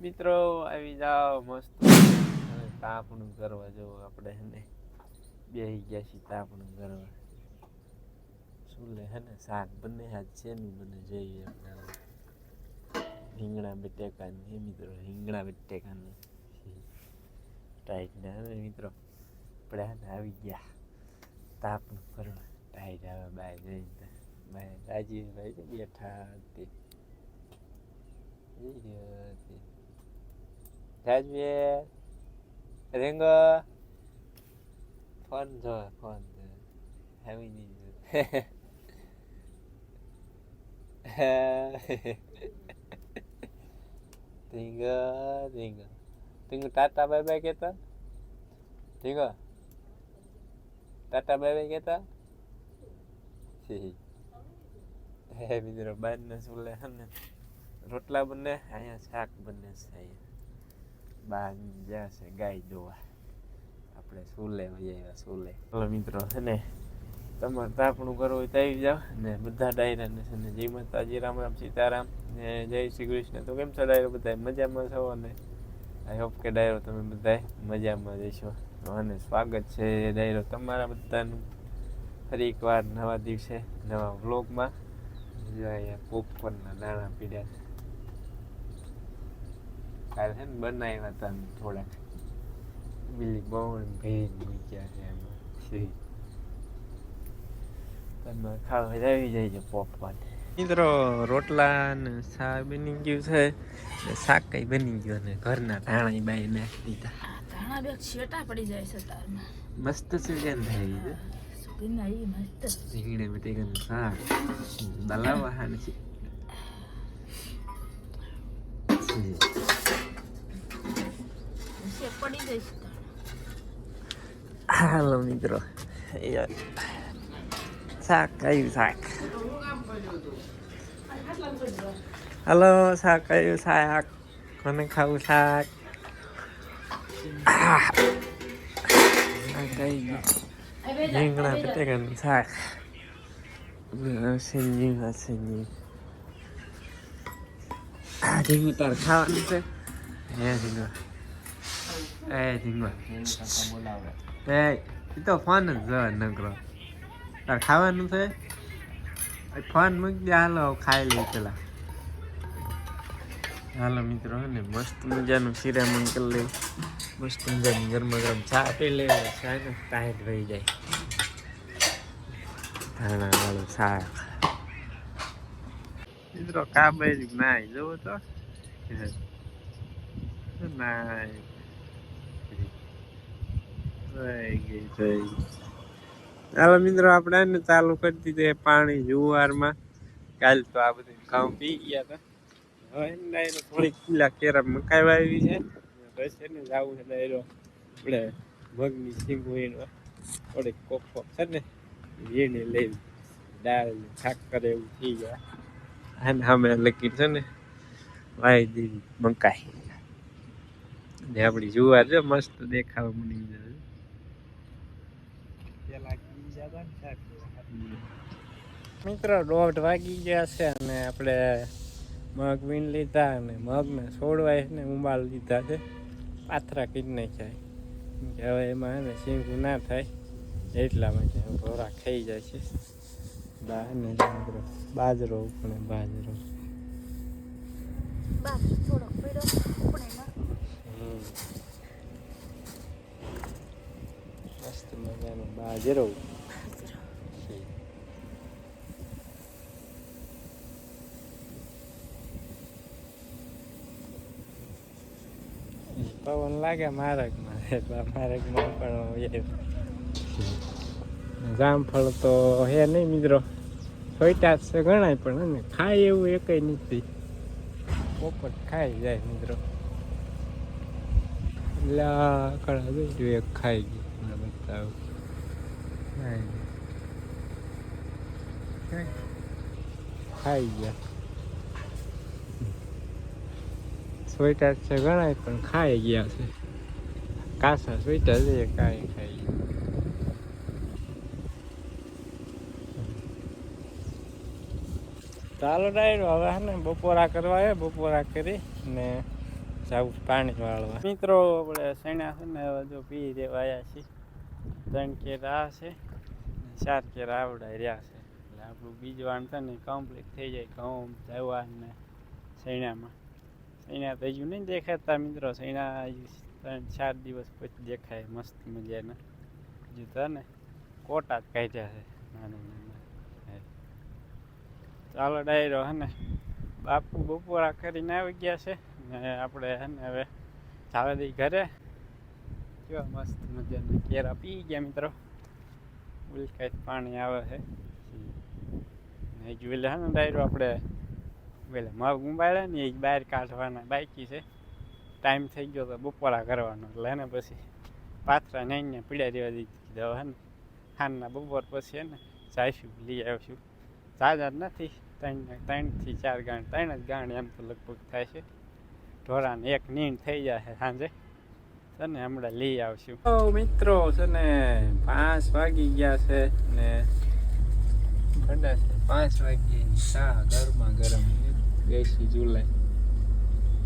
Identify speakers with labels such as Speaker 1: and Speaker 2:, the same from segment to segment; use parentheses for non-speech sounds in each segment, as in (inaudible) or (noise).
Speaker 1: મિત્રો, આવી જાઓ મસ્ત. તાપણું કરવા જવું આપણે હેને બેસી ગયા છીએ તાપણું કરવા શું લે, હે ને? શાક બંને હાથ છે ને બને, જોઈએ આપણે. રીંગણા બટેકાની મિત્રો? રીંગણા બટેકાની. ટાઈટ ને હવે મિત્રો? આપણે, હે આવી ગયા. તાપણું કરવા ટાઈટ આવે બાય જઈને બાય. રાજી ભાઈ બેઠા તે જઈ રહ્યો તે રાજવીર ફોન જો ફોન જો. નહીં ટીંગો ટીંગો ટીંગો ટાટા બાય બાય કહેતા ટીંગો ટાટા બાય બાય કહેતા હે મિત્રો બાર ને હે ને રોટલા બંને, અહીંયા શાક બંને છે, અહીંયા. બા જ્યાં છે ગાય જોવા આપણે સુલે જઈએ સુલે ચાલો મિત્રો છે ને તમારે તાપણું કરવું હોય તો આવી જાઓ ને બધા ડાયરાને છે ને જય માતાજી રામ રામ સીતારામ ને જય શ્રી કૃષ્ણ તો કેમ છો ડાયરો બધા મજામાં છો અને આઈ હોપ કે ડાયરો તમે બધા મજામાં જશો અને સ્વાગત છે ડાયરો તમારા બધાનું ફરી એકવાર નવા દિવસે નવા વ્લોગમાં પોપકોર્નના દાણા પીડ્યા છે કાલે છે ને બનાવ્યા હતા થોડાક. બીલી બહુ ભેજ મૂક્યા છે એમાં. શી તમે ખાવા આવી જાય છે પોપકોર્ન મિત્રો રોટલા ને શાક બની ગયું છે. શાક કઈ બની ગયું ને ઘરના ધાણા બાઈ નાખી દીધા.
Speaker 2: ધાણા બે છેટા પડી જાય છે તારમાં.
Speaker 1: મસ્ત સુગંધ આવી છે?
Speaker 2: સુગંધ આવી મસ્ત.
Speaker 1: રીંગણે બટેકાનું શાક. દલાવા હાને છે.
Speaker 2: પડી જાય
Speaker 1: હાલો મિત્રો. શાક આવ્યું શાક? હલો, શાક આવ્યું શાક? મને ખાવું શાક? રીંગણા બટેકાનું શાક. સિંજી સિંજી રીંગણ તાર ખાવાનું છે? હે રીંગણ. એ રીંગણ એ એ તો ફોન જ જોવા નકરો તાર ખાવાનું છે એ ફોન મૂકી દે હાલો ખાઈ લઈ પેલા હાલો મિત્રો હે ને મસ્ત મજાનું શિરામણ કરી લઈ મસ્ત મજાની ગરમા ગરમ ચા પી લે ચા ને ટાઈટ રહી જાય ધાણા વાળું શાક મિત્રો કાબેજ નાય જોવો તો નાય થઈ ગઈ મિત્રો, આપણે એને ચાલુ કરી દીધું પાણી જુવારમાં. કાલ તો આ બધું ઘઉં પી ગયા હતા. હવે ડાયરો થોડીક કિલ્લા કેરા મકાઈ વાવી છે. બસ ને જવું છે ડાયરો. આપણે મગની સિંગું એનો થોડીક કોફો છે ને એને લઈ દાળ ને એવું થઈ ગયા. અને અમે લકીર છે ને, વાય દીધી મકાઈ. ને આપણી જુવાર જો મસ્ત દેખાવા મળી જાય મિત્રો દોઢ વાગી ગયા છે અને આપણે મગ વીણ લીધા અને મગને છોડવાય ને ઉંબાળ લીધા છે. પાથરા કરી નાખ્યા કે હવે એમાં એને ને શીંગું ના થાય એટલા માટે ઢોરા ખાઈ જાય છે. બા ને મિત્રો બાજરો પણ બાજરો. મસ્ત મજાનું બાજરો છે પવન લાગે મારગમાં મારગમાં પણ જામફળ તો હે નહીં મિત્રો. છોટા છે ગણાય પણ અને ખાય એવું એકય નથી. પોપટ ખાઈ જાય મિત્રો. એટલે કળા જોઈ એક ખાઈ ગયું. મને બતાવું. ખાઈ ગયા. સ્વેટર છે ગણાય, પણ ખાઈ ગયા છે. કાસા સ્વેટર છે કાંઈ ખાઈ ચાલો ડાયરો, હવે ને બપોરા કરવા આવે બપોરા કરી ને જાવું પાણી વાળવા. મિત્રો, આપણે સૈણા છે ને હવે જો પી દેવા આવ્યા છીએ. ત્રણ કેર આ છે ચાર કેર આવડાઈ રહ્યા છે. એટલે આપણું બીજું આણ છે ને કમ્પ્લીટ થઈ જાય, ઘઉં જવા ને સૈણામાં સૈણા તો હજુ નહીં દેખાતા મિત્રો એના ત્રણ, ચાર દિવસ પછી દેખાય મસ્ત મજાના. જૂતા ને કોટા જ કાઢ્યા છે. નાના નાના. ચાલો ડાયરો હે ને બાપુ બપોરા કરીને આવી ગયા છે ને આપણે હે ને હવે ચાલે દઈ ઘરે. કેવા મસ્ત મજાના કેરા પી ગયા મિત્રો. ઉલકાઈ પાણી આવે છે. હજુ એટલે હે ને ડાયરો આપણે પેલા મગ ઉંબાડ્યા ને એ બહાર કાઢવાના. બાકી છે. ટાઈમ થઈ ગયો તો બપોરા કરવાનો. એટલે ને પછી પાથરા ને પીડા દેવા દીધી દવા ને ખાનના બપોર પછી ને જઈશું, લઈ આવશું. તાજા નથી. ત્રણ, ત્રણથી ચાર ગાણ, ત્રણ જ ગાણ એમ તો લગભગ થાય છે. ઢોરાને એક નીંદ થઈ જશે સાંજે. છે ને હમણાં લઈ આવશું. મિત્રો છે ને પાંચ વાગી ગયા છે ને ઠંડા પાંચ વાગી ચા ગરમા ગરમ. બેસી જુલાઈ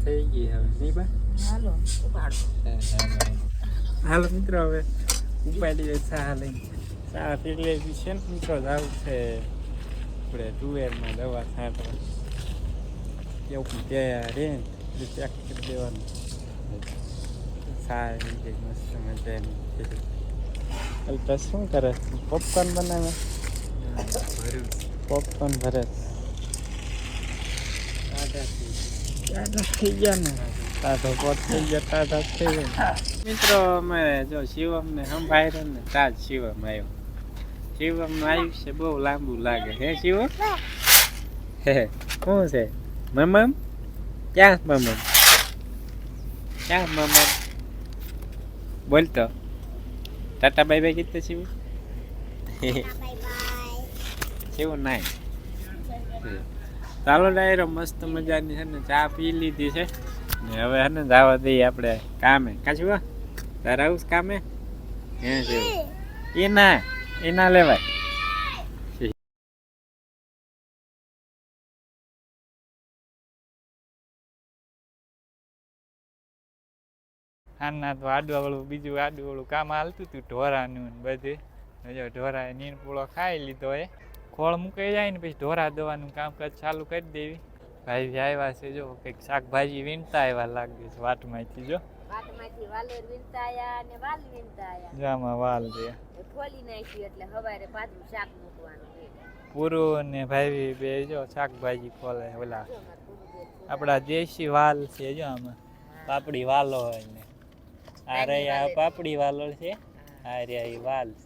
Speaker 1: થઈ ગઈ હવે નહીં બા
Speaker 2: હાલો ઉપાડો
Speaker 1: હાલો મિત્રો હવે ઉપાડી ચા લઈ ચા પી લેવી છે ને મિત્રો જવું છે આપણે ટુવેરમાં દવા છાંટવા એવું ત્યાં રે ચેક કરી દેવાનું ચા એવી કંઈક મસ્ત એટલે તો શું કરે પોપકોર્ન બનાવે પોપકોર્ન ભરે ટાટા થઈ ગયા ને ટાટો પોટ થઈ ગયા ટાટા થઈ ગયા મિત્રો અમે જો શિવમ ને સંભાળ્યો ને તાજ શિવમ આવ્યો. શિવમનું આયુષ્ય બહુ લાંબુ લાગે. હે શિવમ હે શું છે? મમમ? ક્યાં મમમ? ક્યાં મમમ? બોલતો ટાટા બાય બાય કીધું શિવ? શિવ નાય. ચાલો ડાયરો મસ્ત મજાની છે ને ચા પી લીધી છે. ને હવે હે ને જવા દઈએ આપણે કામે. કાચું તારે આવું કામે? હે છે? એ ના એ ના લેવાય.
Speaker 3: હાના તો આડવા વાળું બીજું આડું વાળું કામ હાલતું હતું ઢોરાનું ને બધે. જો ઢોરાએ નીણ પૂળો ખાઈ લીધો એ ખોળ મૂકાઈ જાય ને પછી ઢોરા દવાનું કામકાજ ચાલુ કરી દેવી. ભાઈ બી આવ્યા છે જો કંઈક શાકભાજી વીણતા આવ્યા લાગે છે વાટમાંથી જો.
Speaker 4: વાટમાંથી વાલેર વીણતા આયા અને વાલ વીણતા આયા.
Speaker 3: જામાં વાલ છે
Speaker 4: ખોલી નાખી એટલે હવારે પાછું શાક મૂકવાનું છે.
Speaker 3: પૂરું ને ભાઈ બે જો શાકભાજી ખોલે ઓલા. આપણા દેશી વાલ છે જો આમાં. પાપડી વાલો હોય ને. આ પાપડી વાલો. છે. આ રહ્યા વાલ છે.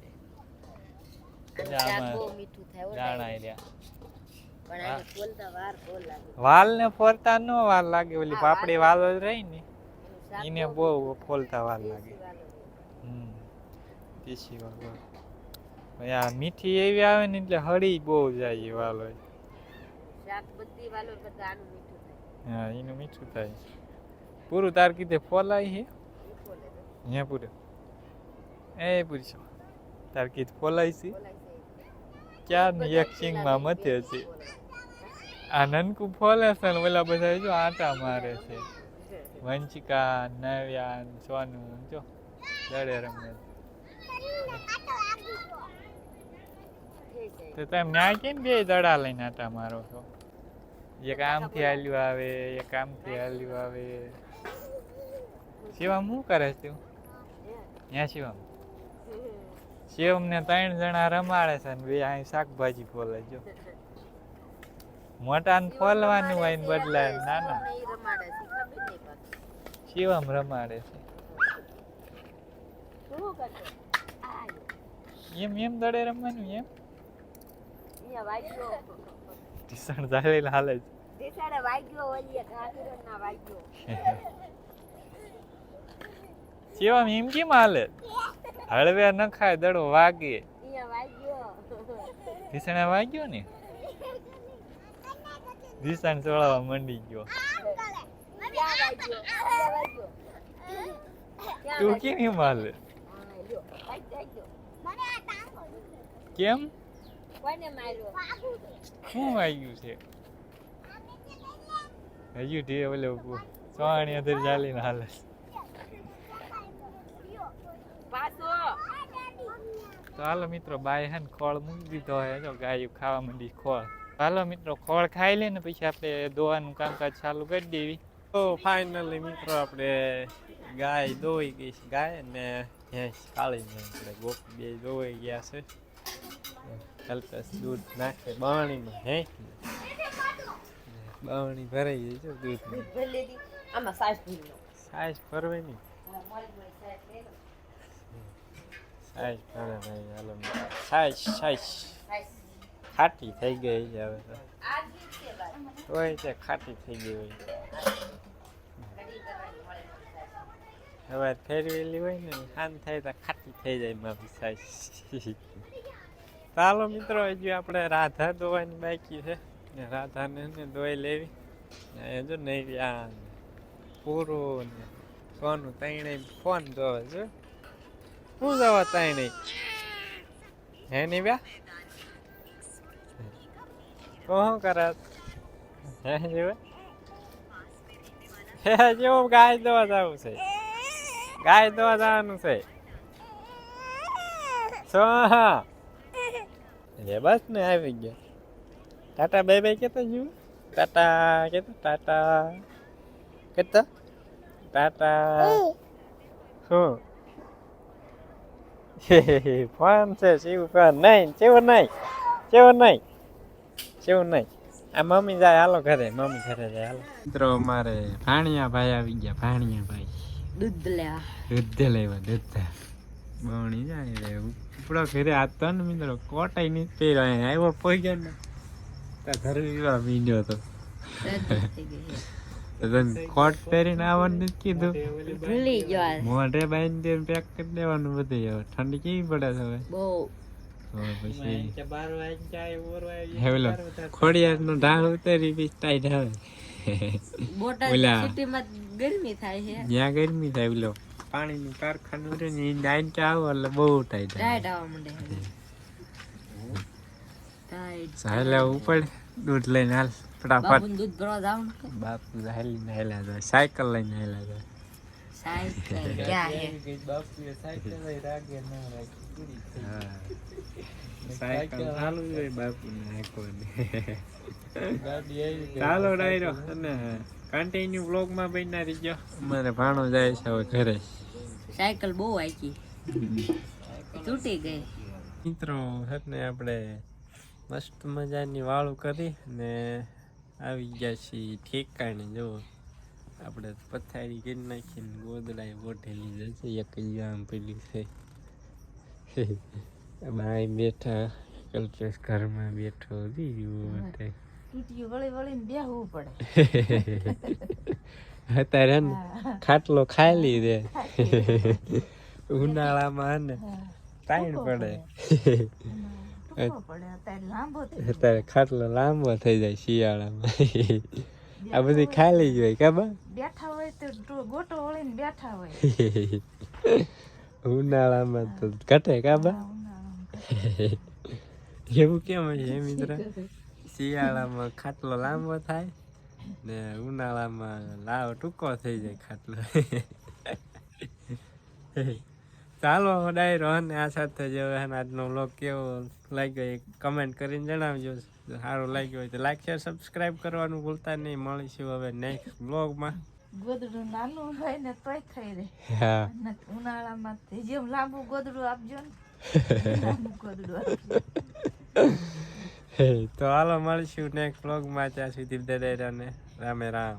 Speaker 3: વાલ ને ફોરતા ન વાલ લાગે ઓલી પાપડી
Speaker 4: વાલ
Speaker 3: રહી ને.
Speaker 4: એને બહુ
Speaker 3: ફોલતા
Speaker 4: વાલ લાગે.
Speaker 3: હમ. દેશી વાલ આ મીઠી એવી આવે ને એટલે હળી બહુ જાય વાલ હોય. હા એનું મીઠું થાય. પૂરું તાર કીધે ફોલાય છે હે પૂરું. એ પૂરી તાર કીધે ફોલાય છે.
Speaker 4: ખોલાય
Speaker 3: ક્યાં ને
Speaker 4: બધા
Speaker 3: એક સિંગમાં મથે છે. આ નનકું ફોલે છે ને ઓલા બધા જો આટા મારે છે. વંચિકા નવ્યા સોનુ જો દડે રમે. તો તમે ન્યાય કેમ બે દડા લઈને આટા મારો છો? એક આમથી હાલ્યું આવે એક આમથી હાલ્યું આવે. શિવમ શું કરે છે તું? ત્યાં શિવમ? શિવમ ને ત્રણ જણા રમાડે છે ને બે અહીં શાકભાજી ફોલે જો મોટા ને ફોલવાનું હોય ને બદલાય નાના. શિવમ રમાડે છે
Speaker 4: જો.
Speaker 3: એમ એમ દડે રમવાનું એમ? ટીસણ ચાલે હાલે
Speaker 4: વાગ્યો ઓલીએ ના વાગ્યો.
Speaker 3: શિવમ એમ કેમ હાલે? હળવે ન ખાય દડો વાગે.
Speaker 4: અહીંયા વાગ્યો.
Speaker 3: ને? ઢીસણ ચોળાવા મંડી ગયો. તું? કેમ હાલે. કેમ? શું વાગ્યું છે? હજુ ઢીએ ઓલે અંદર ચાલી ચાલીને હાલે
Speaker 4: પાછો
Speaker 3: તો હાલો મિત્રો બાય હે ને ખોળ મૂકી દીધો હે. જો ગાયું ખાવા માંડી ખોળ. હાલો મિત્રો ખોળ ખાઈ લે ને પછી આપણે દોવાનું કામકાજ ચાલુ કરી દેવી.
Speaker 1: તો ફાઇનલી મિત્રો આપણે ગાય દોઈ ગઈ છે. ગાય ને ભેંસ કાળી ને આપણે ગોપી બે દોઈ ગયા છે. કલ્પસ દૂધ નાખે બાવણીમાં હે બાવણી ભરાઈ ગઈ છે
Speaker 4: દૂધ આમાં સાસ
Speaker 1: ભરવાની.
Speaker 4: સાસ લો
Speaker 1: સાઈઝ ભરે ભાઈ હાલો. સાઈઝ સાઈઝ ખાટી થઈ ગઈ છે હવે તો.
Speaker 4: હોય છે
Speaker 1: ખાટી થઈ ગઈ હોય. હવે ફેરવેલી હોય ને ખાન થાય તો ખાટી થઈ જાય મારી સાઈઝ ચાલો મિત્રો, હજુ આપણે રાધા ધોવાની બાકી છે. ને રાધાને ને દોઈ લેવી. હજુ જો નૈર્યા ને પૂરું ને સોનું તૈણે ફોન જોવે છે. શું તાય નહીં? હે નહીં બ્યા શું કરત હે જીવે હે જેવો ગાય દોવા જવું છે. ગાય દોવા જવાનું છે. સો હા. રે બસ ને આવી ગયા. ટાટા બે બે કેતો જીવ? ટાટા કેતો ટાટા. કેતા? ટાટા. શું? ફોન છે શિવ ફોન નહીં શિવ નહીં શિવ નહીં શિવ નહીં. આ મમ્મી જાય હાલો ઘરે મમ્મી ઘરે જાય હાલો. મિત્રો મારે ભાણિયા ભાઈ આવી ગયા ભાણિયા ભાઈ
Speaker 4: દૂધ લેવા
Speaker 1: દૂધ. લેવા દૂધ બવણી જાય રે ઉપડો ઘરે આ તન મિત્રો કોટાઈ ની અહીંયા આવ્યો પોઈ ગયો ને તા. ઘર વિવા મીંડ્યો તો તો તને કોટ પહેરીને આવવાનું કીધું?
Speaker 4: ભૂલી ગયો
Speaker 1: મોઢે બાંધી પેક કરી દેવાનું બધું હવે. ઠંડી કેવી પડે છે હવે?
Speaker 4: બહુ.
Speaker 1: ખોડિયાર નો ઢાળ ઉતરી બી ટાઈટ આવે
Speaker 4: બોટાદ ગરમી થાય છે.
Speaker 1: જ્યાં ગરમી થાય ઓલો પાણીનું કારખાનું રહે ને એ નાઈન એટલે બહુ ટાઈટ આવે.
Speaker 4: ટાઈટ આવવા માંડે છે.
Speaker 1: ઉપર દૂધ લઈને હાલ. ફટાફટ.
Speaker 4: દૂધ ભરવા જાવ ને
Speaker 1: બાપુ હાલી જાય સાયકલ લઈને હાલ્યા જાય.
Speaker 4: સાયકલ (laughs) ક્યાં હે?
Speaker 1: હા. સાયકલ ચાલુ જ હોય બાપુ ને ચાલો ડાયરો અને કન્ટિન્યુ બ્લોગમાં બન્યા રહીજો. અમારે ભાણો જાય છે હવે ઘરે.
Speaker 4: સાયકલ બહુ તૂટી ગઈ.
Speaker 1: મિત્રો ને આપણે મસ્ત મજાની વાળું કરી ને આવી ગયા છીએ ઠેકાણે જો. આપણે પથારી કરી નાખીને ગોદડાએ બોટેલી જશે એક જ આમ પેલી છે. (laughs) બાય બેઠા કલ્પેશ ઘરમાં બેઠો દીધું માટે
Speaker 2: તૂટીયું વળી વળીને બેહવું પડે. (laughs)
Speaker 1: અત્યારે ખાટલો ખાલી દે (laughs) ઉનાળામાં ને પડે.
Speaker 2: અત્યારે
Speaker 1: ખાટલો લાંબો થઈ જાય શિયાળામાં. આ બધી ખાલી જ હોય ખબર?
Speaker 2: બેઠા હોય તો ગોટો વળીને બેઠા હોય.
Speaker 1: ઉનાળામાં તો ઘટે કાબા એવું કેમ છે મિત્ર? શિયાળામાં ખાટલો લાંબો થાય ને ઉનાળામાં લાવ ટૂંકો થઈ જાય ખાટલો. ચાલો ડાયરો અને આ સાથે જ હે આજનો વ્લોગ કેવો લાગ્યો એ કમેન્ટ કરીને જણાવજો. સારું લાગ્યો હોય તો લાઈક શેર સબસ્ક્રાઈબ કરવાનું ભૂલતા નહીં. મળીશું હવે નેક્સ્ટ બ્લોગમાં
Speaker 2: ગોદડું નાનું હોય ને તોય થઈ રહે.
Speaker 1: હા.
Speaker 2: ઉનાળામાં જેમ લાંબુ ગોદડું આપજો ને (laughs) લાંબુ ગોદડું આપજો. (laughs)
Speaker 1: તો હાલો મળીશું નેક્સ્ટ બ્લોગમાં ત્યાં સુધી દરેરાને રામે રામ.